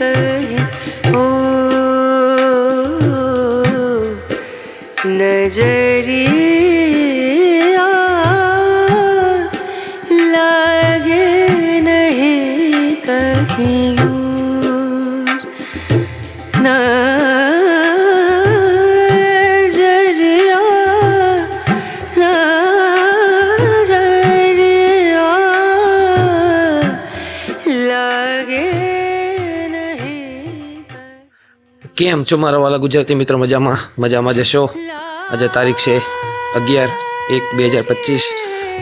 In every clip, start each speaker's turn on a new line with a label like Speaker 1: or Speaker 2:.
Speaker 1: कहीं ओ नजरिया
Speaker 2: કેમ છો મારા વાલા ગુજરાતી મિત્રો? મજામાં? મજામાં જશો? આજે તારીખ છે અગિયાર એક બે હજાર પચીસ.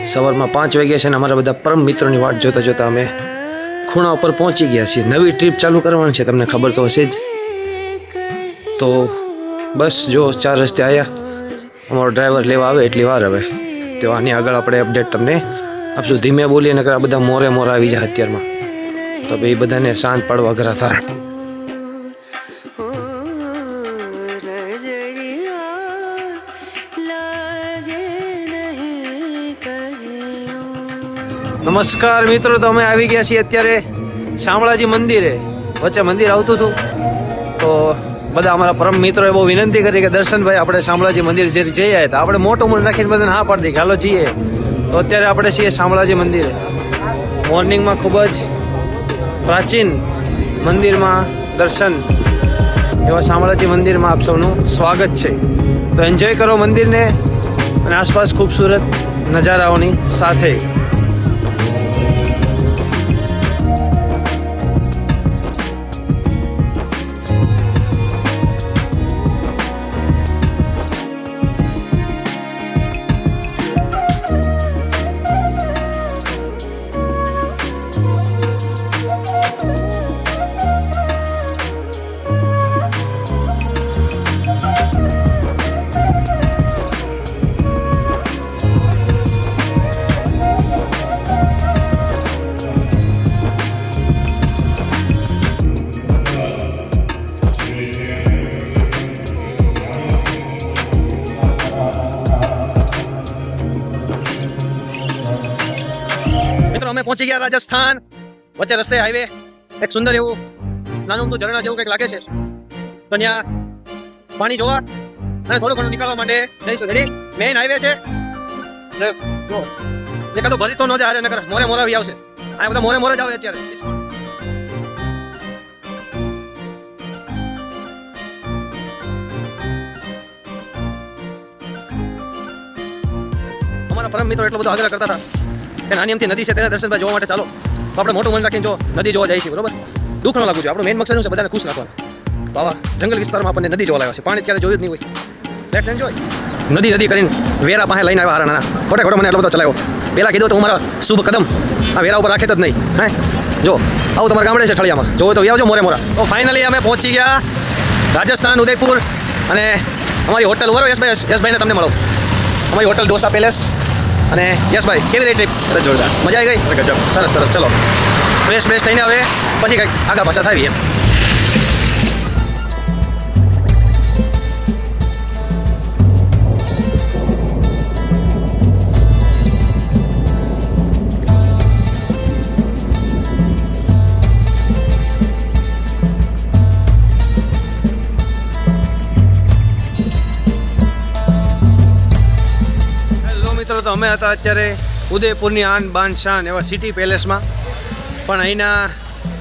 Speaker 2: સવારમાં પાંચ વાગ્યા છે અને અમારા બધા પરમ મિત્રોની વાટ જોતા જોતા અમે ખૂણા ઉપર પહોંચી ગયા છીએ. નવી ટ્રીપ ચાલુ કરવાની છે, તમને ખબર તો હશે જ. તો બસ જો ચાર રસ્તે આવ્યા અમારો ડ્રાઈવર લેવા આવે એટલી વાર હવે. તો આની આગળ આપણે અપડેટ તમને આપશું ધીમે બોલીએ નકર આ બધા મોરે મોરા આવી જાય અત્યારમાં. તો ભાઈ બધાને શાંત પાડવા ઘરા થાય નમસ્કાર મિત્રો, તો અમે આવી ગયા છીએ અત્યારે શામળાજી મંદિરે. વચ્ચે મંદિર આવતું હતું. તો બધા અમારા પરમ મિત્રોએ બહુ વિનંતી કરી કે દર્શનભાઈ, આપણે શામળાજી મંદિર જે જઈ આવ્યા હતા, આપણે મોટું મન રાખીને બધાને હા પાડી હાલો જઈએ. તો અત્યારે આપણે છીએ શામળાજી મંદિરે. મોર્નિંગમાં ખૂબ જ પ્રાચીન મંદિરમાં દર્શન. એવા શામળાજી મંદિરમાં આપ સૌનું સ્વાગત છે. તો એન્જોય કરો મંદિરને અને આસપાસ ખૂબસૂરત નજારાઓની સાથે. રાજસ્થાન, વચ્ચે રસ્તે હાઈવે એક સુંદર એવું નાનું અમથું ઝરણા જેવું કંઈક લાગે છે. તો ત્યાં પાણી જોવા અને થોડું ઘણું નીકળવા માટે જઈશું. રેડી મેઇન હાઈવે છે. ને જો ભરી તો ન જાય નકર મોરે મોરા આવી આવશે. આ બધા મોરે મોરે જ આવે અત્યારે. અમારા પરમ મિત્રો એટલો બધો આગ્રહ કરતા હતા. કે નાની અમથી નદી છે તેના દર્શનભાઈ જોવા માટે ચાલો. તો આપણે મોટું મન રાખીને જો નદી જોવા જાય છે બરોબર? દુઃખ ન લાગવું જોઈએ. આપણો મેઇન મકસદ શું છે? બધાને ખુશ રાખવાનો. તો જંગલ વિસ્તારમાં આપણને નદી જોવા લાવ્યા છે. પાણી ક્યારે જોયું જ નહીં હોય. લેટ્સ એન્જોય નદી નદી કરીને વેરા પાસે લઈને આવ્યા હારા નાના. ખોટે ખોટો મને એટલો બધો ચલાવ્યો. પહેલાં કીધું તો હું મારા શુભ કદમ. આ વેરા ઉપર રાખે જ નહીં. હે? જો, આવું તમારા ગામડે છે ઠળિયામાં. જોવો તો આવજો મોરે મોરા. તો ફાઇનલી અમે પહોંચી ગયા રાજસ્થાન, ઉદયપુર અને અમારી હોટલ વરો યશભાઈ, યશભાઈને તમને મળો. અમારી હોટલ ડોસા પેલેસ. અને યશભાઈ, કેવી રહી ટ્રીપ અરે જોરદાર. મજા આવી ગઈ? ગજબ. સરસ સરસ. ચલો. ફ્રેશ ફ્રેશ થઈને હવે પછી કંઈક આગા પાછા થાય એમ તો અમે હતા અત્યારે ઉદયપુરની આન બાન શાન એવા સિટી પેલેસમાં. પણ અહીંના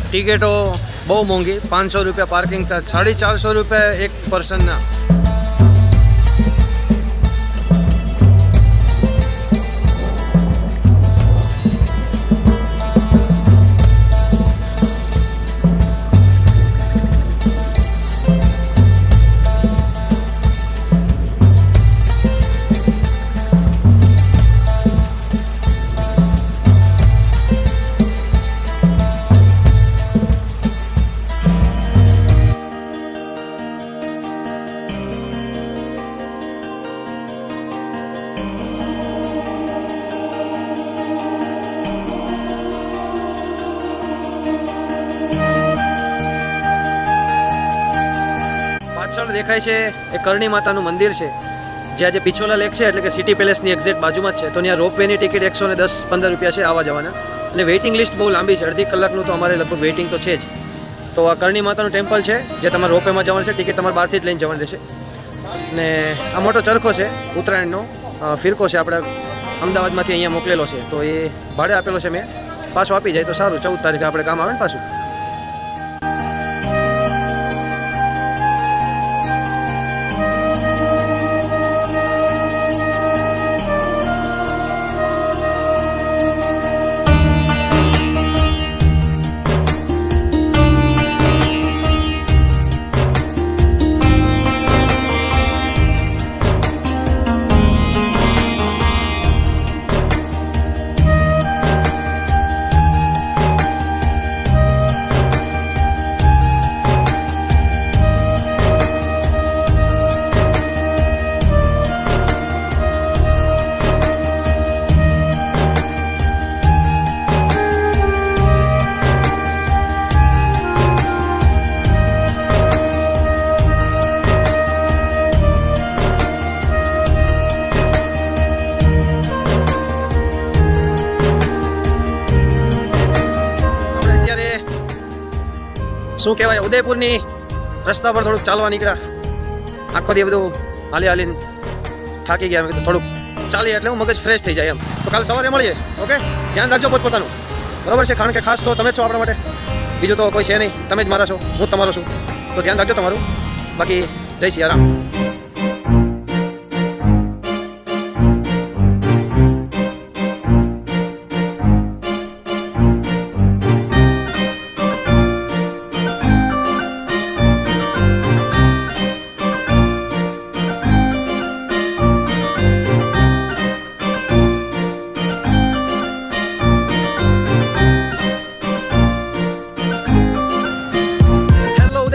Speaker 2: ટિકિટો બહુ મોંઘી, પાંચસો રૂપિયા પાર્કિંગ ચાર્જ, સાડી ચારસો રૂપિયા એક પર્સનના. પાછળ દેખાય છે એ કરણી માતાનું મંદિર છે. જે પિછોલા લેક છે એટલે કે સિટી પેલેસની એક્ઝેક્ટ બાજુમાં જ છે. તો ત્યાં રોપવેની ટિકિટ એકસો ને દસ, પંદર રૂપિયા છે આવવા જવાના. અને વેઇટિંગ લિસ્ટ બહુ લાંબી છે. અડધી કલાકનું તો અમારે લગભગ વેઇટિંગ તો છે જ. તો આ કરણી માતાનું ટેમ્પલ છે, જે તમારે રોપવેમાં જવાનું છે, ટિકિટ તમારે બહારથી જ લઈને જવાની રહેશે. ને આ મોટો ચરખો છે, ઉત્તરાયણનો. ફિરકો છે આપણે અમદાવાદમાંથી અહીંયા મોકલેલો છે. તો એ ભાડે આપેલો છે મેં. પાછો આપી જાય તો સારું. ચૌદ તારીખે આપણે કામ આવે ને પાછું. શું કહેવાય, ઉદયપુરની રસ્તા પર થોડુંક ચાલવા નીકળ્યા. આખો દી બધું હાલી હાલીને થાકી ગયા. કીધું થોડુંક ચાલીએ એટલે હું મગજ ફ્રેશ થઈ જાય એમ. તો કાલે સવારે મળીએ, ઓકે? ધ્યાન રાખજો પોતપોતાનું. બરાબર છે? કારણ કે ખાસ તો તમે છો આપણા માટે. બીજું તો કોઈ છે નહીં. તમે જ મારા છો. હું તમારો છું. તો ધ્યાન રાખજો તમારું. બાકી જય શ્રી હેલો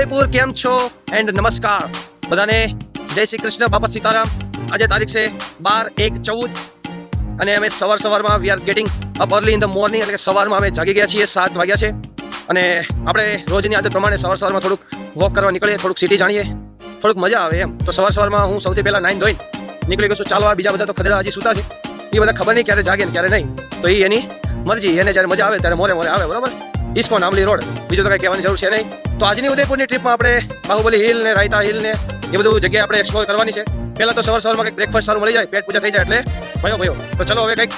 Speaker 2: ઉદયપુર કેમ છો? એન્ડ નમસ્કાર. બધાને જય શ્રી કૃષ્ણ, બાપા સીતારામ. આજે તારીખ છે બાર એક ચૌદ. અને અમે સવાર સવારમાં we are getting up early in the morning એટલે કે સવારમાં અમે જાગી ગયા છીએ સાત વાગ્યા છે. અને આપણે રોજની આદત પ્રમાણે સવાર સવારમાં થોડુંક વોક કરવા નીકળીએ, થોડુંક સિટી જાણીએ. થોડુંક મજા આવે એમ. તો સવાર સવારમાં હું સૌથી પહેલાં નાઈન ધોઈને નીકળી ગયો છું ચાલવા. બીજા બધા તો ખદેડા હજી સૂતા છે. એ બધા ખબર નહીં ક્યારે જાગે ને ક્યારે નહીં. તો એ એની મરજી. એને જ્યારે મજા આવે ત્યારે મોરે મોરે આવે, બરાબર? ઇસ્કોન આમલી રોડ. બીજું તો કંઈ કહેવાની જરૂર છે નહીં. તો આજની ઉદયપુરની ટ્રીપમાં આપણે બાહુબલી હિલ ને રાયતા હિલ ને એ બધું જગ્યાએ આપણે એક્સપ્લોર કરવાની છે. પહેલાં તો સવાર સવારમાં કંઈક બ્રેકફાસ્ટ સારું મળી જાય, પેટ પૂજા થઈ જાય એટલે ભયો ભયો. તો ચલો હવે કંઈક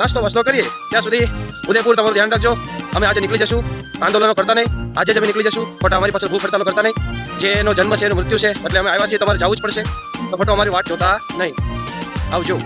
Speaker 2: નાસ્તો વસ્તો કરીએ. ત્યાં સુધી ઉદયપુર તમારું ધ્યાન રાખજો. અમે આજે નીકળી જશું. આંદોલનો કરતા નહીં. આજે જ અમે નીકળી જશું. ખોટા અમારી પાસે ભૂખ હડતાલો કરતા નહીં. જેનો જન્મ છે, એનું મૃત્યુ છે, એટલે અમે આવ્યા છીએ, તમારે જવું જ પડશે. તો ફોટો અમારી વાત જોતા નહીં. આવજો.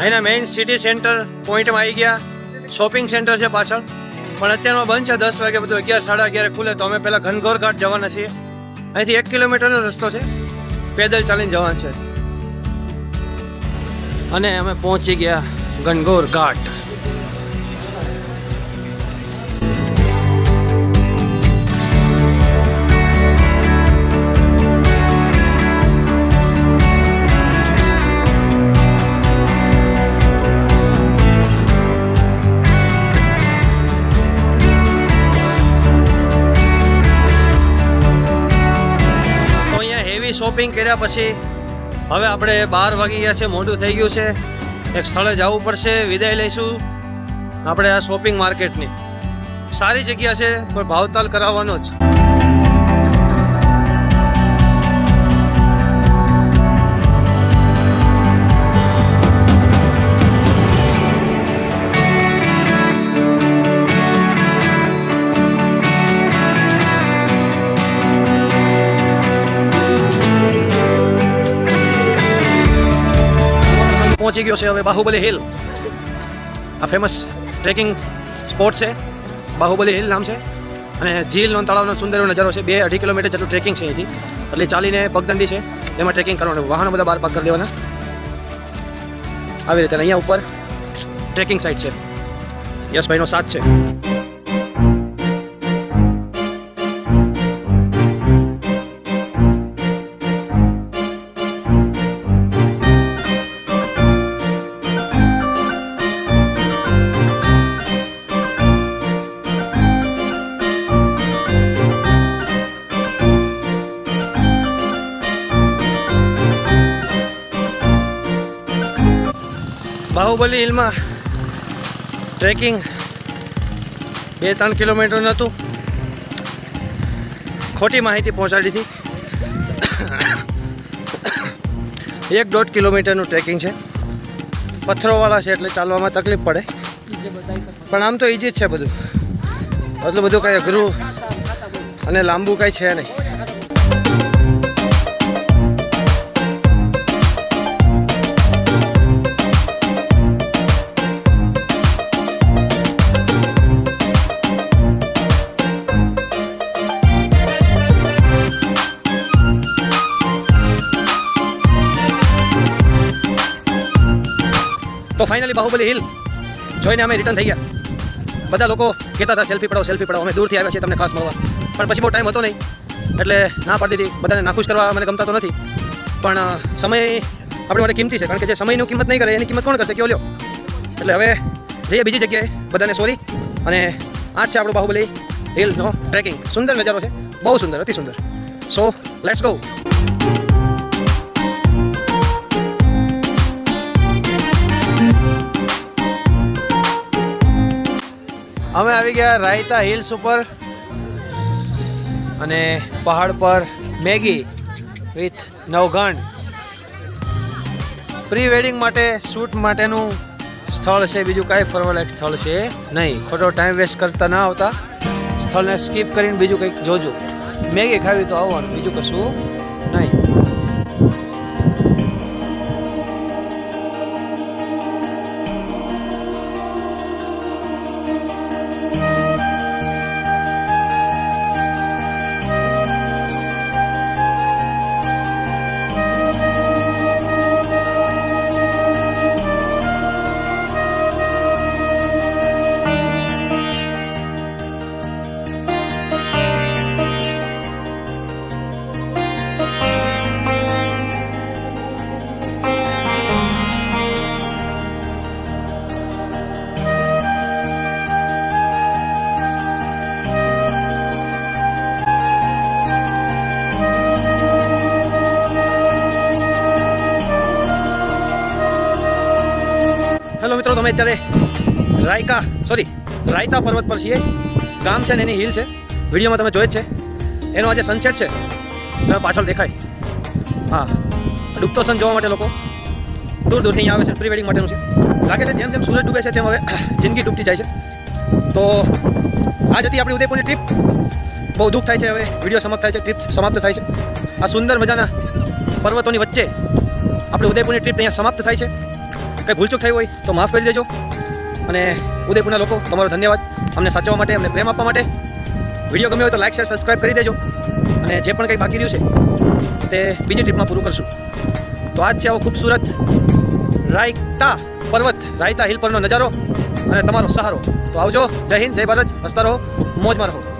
Speaker 2: અહીંના મેઇન સિટી સેન્ટર પોઈન્ટમાં આવી ગયા. શોપિંગ સેન્ટર છે પાછળ. પણ અત્યારમાં બંધ છે, દસ વાગે બધું અગિયાર, સાડા અગિયાર ખુલે. તો અમે પહેલાં ઘનઘોર ઘાટ જવાના છીએ. અહીંથી એક કિલોમીટરનો રસ્તો છે. પેદલ ચાલીને જવાનું છે. અને અમે પહોંચી ગયા ઘનઘોર ઘાટ. શોપિંગ કર્યા પછી હવે આપણે બાર વાગી ગયા છે, મોડું થઈ ગયું છે. એક સ્થળે જવું પડશે, વિદાય લઈશું. આપણે આ શોપિંગ માર્કેટની સારી જગ્યા છે, પણ ભાવતાલ કરાવવાનો જ. પહોંચી ગયો છે હવે બાહુબલી હિલ. આ ફેમસ ટ્રેકિંગ સ્પોટ છે. બાહુબલી હિલ નામ છે. અને ઝીલનો તળાવનો સુંદર નજારો છે. બે અઢી કિલોમીટર જેટલું ટ્રેકિંગ છે અહીંથી. એટલે ચાલીને પગદંડી છે. એમાં ટ્રેકિંગ કરવાનું. વાહનો બધા બહાર પાક કરી દેવાના. આવી રીતે અહીંયા ઉપર ટ્રેકિંગ સાઇટ છે. યશભાઈનો સાથ છે. બાહુબલી હિલમાં ટ્રેકિંગ બે ત્રણ કિલોમીટરનું હતું. ખોટી માહિતી પહોંચાડી હતી. એક દોઢ કિલોમીટરનું ટ્રેકિંગ છે. પથ્થરોવાળા છે એટલે ચાલવામાં તકલીફ પડે. પણ આમ તો ઇઝી જ છે બધું. એટલું બધું કાંઈ અઘરું અને લાંબુ કાંઈ છે નહીં. તો ફાઇનલી બાહુબલી હિલ જોઈને અમે રિટર્ન થઈ ગયા. બધા લોકો કહેતા હતા સેલ્ફી પડાવો સેલ્ફી પડાવો. અમે દૂરથી આવ્યા છીએ તમને ખાસ મળવા. પણ પછી બહુ ટાઈમ હતો નહીં. એટલે ના પાડી દીધી. બધાને નાખુશ કરવા મને ગમતા તો નથી. પણ સમય આપણી માટે કિંમતી છે. કારણ કે જે સમયની કિંમત નહીં કરે, એની કિંમત કોણ કરશે? કયો લ્યો? એટલે હવે જઈએ બીજી જગ્યાએ. બધાને સોરી અને આ જ છે આપણું બાહુબલી હિલનો ટ્રેકિંગ સુંદર નજારો છે. બહુ સુંદર, અતિ સુંદર. સો લેટ્સ ગો અમે આવી ગયા રાયતા હિલ્સ ઉપર અને પહાડ પર મેગી વિથ નવઘણ. પ્રી વેડિંગ માટે શૂટ માટેનું સ્થળ છે, બીજું કાંઈ ફરવાલાયક સ્થળ છે નહીં. ખોટો ટાઈમ વેસ્ટ કરતા ના આવતા. સ્થળને સ્કીપ કરીને બીજું કંઈક જોજો. મેગી ખાવી તો આવવાનું, બીજું કશું નહીં. તમે અત્યારે રાયકા સોરી રાયતા પર્વત પર છીએ. ગામ છે ને એની હિલ છે. વિડીયોમાં તમે જોઈ જ છે. એનો આજે સનસેટ છે. તમે પાછળ દેખાય. હા. ડૂબતો સન જોવા માટે લોકો દૂર દૂરથી અહીંયા આવે છે. પ્રી માટેનું છે. લાગે છે જેમ જેમ સૂરજ ડૂબે છે તેમ હવે જિંદગી ડૂબતી જાય છે. તો આજ હતી આપણી ઉદયપુરની ટ્રીપ બહુ દુઃખ થાય છે હવે. વીડિયો સમાપ્ત થાય છે. ટ્રીપ સમાપ્ત થાય છે. આ સુંદર મજાના પર્વતોની વચ્ચે આપણે ઉદયપુરની ટ્રીપ અહીંયા સમાપ્ત થાય છે. કંઈ ભૂલચૂક થઈ હોય તો માફ કરી દેજો. અને ઉદયપુરના લોકો, તમારો ધન્યવાદ. અમને સાચવવા માટે, અમને પ્રેમ આપવા માટે. વીડિયો ગમ્યો હોય તો લાઈક શેર સબસ્ક્રાઈબ કરી દેજો. અને જે પણ કંઈ બાકી રહ્યું છે, તે બીજી ટ્રીપમાં પૂરું કરશું. તો આજ છે આવો ખૂબસૂરત રાયતા પર્વત, રાયતા હિલ પરનો નજારો અને તમારો સહારો. તો આવજો. જય હિન્દ, જય ભારત. હસતા રહો, મોજમાં રહો.